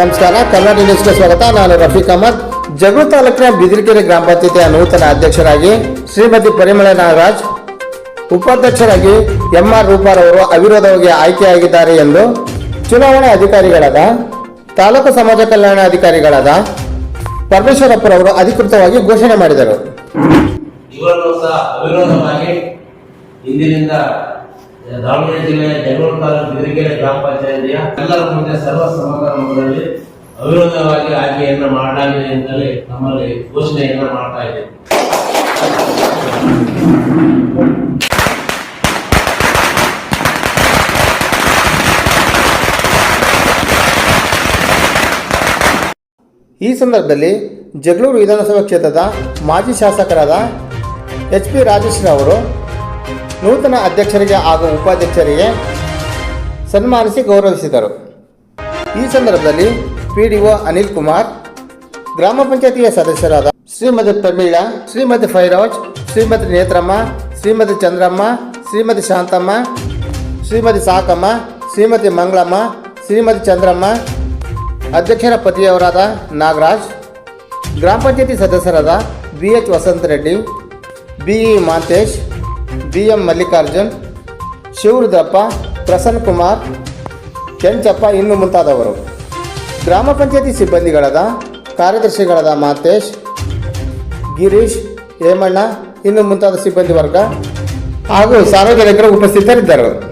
ನಮಸ್ಕಾರ, ಕನ್ನಡ ನ್ಯೂಸ್ಗೆ ಸ್ವಾಗತ. ನಾನು ರಫೀಕ್ ಅಹಮದ್. ಜಗಳೂರು ತಾಲೂಕಿನ ಬಿದಿರಕೆರೆ ಗ್ರಾಮ ಪಂಚಾಯತಿಯ ನೂತನ ಅಧ್ಯಕ್ಷರಾಗಿ ಶ್ರೀಮತಿ ಪರಿಮಳ ನಾಗರಾಜ್, ಉಪಾಧ್ಯಕ್ಷರಾಗಿ ಎಂ ಎಂಆರ್ ರೂಪಾರವರು ಅವಿರೋಧವಾಗಿ ಆಯ್ಕೆಯಾಗಿದ್ದಾರೆ ಎಂದು ಚುನಾವಣಾ ಅಧಿಕಾರಿಗಳಾದ, ತಾಲೂಕು ಸಮಾಜ ಕಲ್ಯಾಣ ಅಧಿಕಾರಿಗಳಾದ ಪರಮೇಶ್ವರಪ್ಪರವರು ಅಧಿಕೃತವಾಗಿ ಘೋಷಣೆ ಮಾಡಿದರು. ಸಹ ಅವಿರೋಧವಾಗಿ ಇಂದಿನಿಂದ ದಾವಣಗೆರೆ ಜಿಲ್ಲೆಯ ಜಗಳೂರು ತಾಲೂಕು ಬಿದಿರಿಕೆರೆ ಗ್ರಾಮ ಪಂಚಾಯತಿಯ ಎಲ್ಲರ ಮುಂದೆ ಸರ್ವ ಸಮಾರಂಭದಲ್ಲಿ ಅವಿರೋಧವಾಗಿ ಆಯ್ಕೆಯನ್ನು ಮಾಡಲಾಗಿದೆ ಅಂತಲೇ ನಮ್ಮಲ್ಲಿ ಘೋಷಣೆಯನ್ನು ಮಾಡ್ತಾ ಇದೆ ಈ ಸಂದರ್ಭದಲ್ಲಿ ಜಗಳೂರು ವಿಧಾನಸಭಾ ಕ್ಷೇತ್ರದ ಮಾಜಿ ಶಾಸಕರಾದ ಎಚ್ ಪಿ ರಾಜೇಶ್ವರ ಅವರು ನೂತನ ಅಧ್ಯಕ್ಷರಿಗೆ ಹಾಗೂ ಉಪಾಧ್ಯಕ್ಷರಿಗೆ ಸನ್ಮಾನಿಸಿ ಗೌರವಿಸಿದರು. ಈ ಸಂದರ್ಭದಲ್ಲಿ ಪಿ ಅನಿಲ್ ಕುಮಾರ್, ಗ್ರಾಮ ಪಂಚಾಯತಿಯ ಸದಸ್ಯರಾದ ಶ್ರೀಮತಿ ಪ್ರಮೀಳಾ, ಶ್ರೀಮತಿ ಫೈರೋಜ್, ಶ್ರೀಮತಿ ನೇತ್ರಮ್ಮ, ಶ್ರೀಮತಿ ಚಂದ್ರಮ್ಮ, ಶ್ರೀಮತಿ ಶಾಂತಮ್ಮ, ಶ್ರೀಮತಿ ಸಾಕಮ್ಮ, ಶ್ರೀಮತಿ ಮಂಗಳಮ್ಮ, ಶ್ರೀಮತಿ ಚಂದ್ರಮ್ಮ, ಅಧ್ಯಕ್ಷರ ಪತಿಯವರಾದ ನಾಗರಾಜ್, ಗ್ರಾಮ ಪಂಚಾಯತಿ ಸದಸ್ಯರಾದ B H Vasantha Reddy B E Mantesh B M Mallikarjun, Shivarudrappa, Prasanna Kumar, Kenchappa ಇನ್ನು ಮುಂತಾದವರು. ಗ್ರಾಮ ಪಂಚಾಯತಿ ಸಿಬ್ಬಂದಿಗಳಾದ ಕಾರ್ಯದರ್ಶಿಗಳಾದ ಮಾತೇಶ್, ಗಿರೀಶ್, ಹೇಮಣ್ಣ, ಇನ್ನು ಮುಂತಾದ ಸಿಬ್ಬಂದಿ ವರ್ಗ ಹಾಗೂ ಸಾರ್ವಜನಿಕರು ಉಪಸ್ಥಿತರಿದ್ದರು.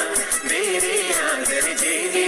मेरे आंगन जीने